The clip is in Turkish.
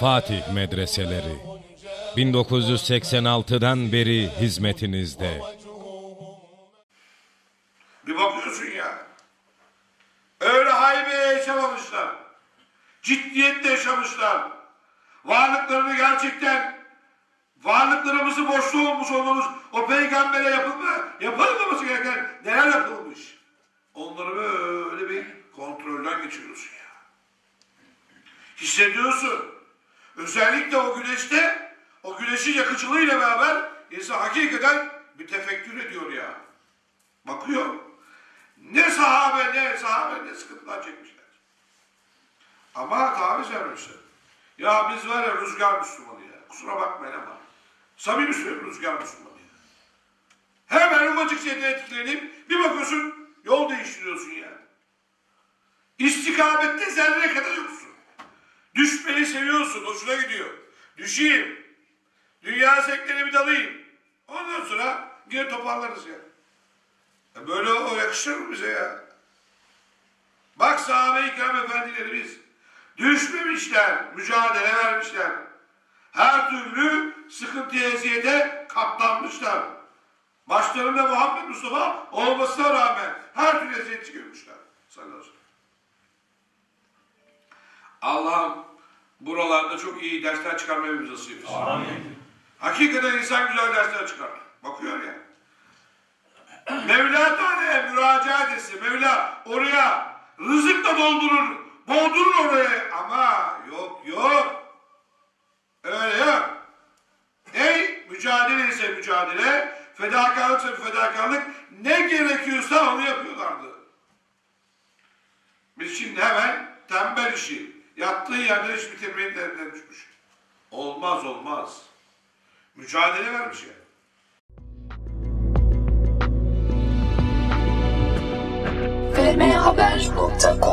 Fatih Medreseleri 1986'dan beri hizmetinizde. Bir bakıyorsun ya. Öyle haybe yaşamamışlar. Ciddiyetle yaşamışlar. Varlıklarını gerçekten varlıklarımızı boşta olmuş olmamız o peygambere yapılma, yapılmaması gereken neler yapılmış. Onları böyle bir kontrolden geçiriyorsun ya. Hissediyorsun. Özellikle o güneşte o güneşin yakıcılığıyla beraber insan hakikaten bir tefekkür ediyor ya. Bakıyor. Ne sahabe ne sahabe ne sıkıntılar çekmişler. Ama taviz vermişler. Ya biz var ya rüzgar Müslümanı ya. Kusura bakmayın ama. Samimi söylüyorum rüzgar Müslümanı ya. Hemen ufacık şeyden etkilenip bir bakıyorsun yol değiştiriyorsun ya. İstikamette zerre kadar yoksun. Seviyorsun. Hoşuna gidiyor. Düşeyim. Dünya zevklerine bir dalayım. Ondan sonra geri toparlarız ya. Ya Böyle o yakışır mı bize ya? Bak sahabe-i kiram efendilerimiz düşmemişler, mücadele vermişler. Her türlü sıkıntıya, eziyete katlanmışlar. Başlarında Muhammed Mustafa olmasına rağmen her türlü eziyet görmüşler. Sallallahu aleyhi ve sellem. Allah'ım buralarda çok iyi dersler çıkarmayı bize nasip etsin. Hakikaten insan güzel dersler çıkar. Bakıyor ya. Mevla Teala'ya müracaat etsin. Mevla oraya rızıkla doldurur. Boğdurur oraya. Ama yok yok. Öyle yok. Ey mücadele ise mücadele, fedakarlıksa fedakarlık ne gerekiyorsa onu yapıyorlardı. Biz şimdi hemen tembel işi, yattığı yerde iş bitirmeyi derdine. Olmaz olmaz. Mücadele vermiş ya. fmhaber.com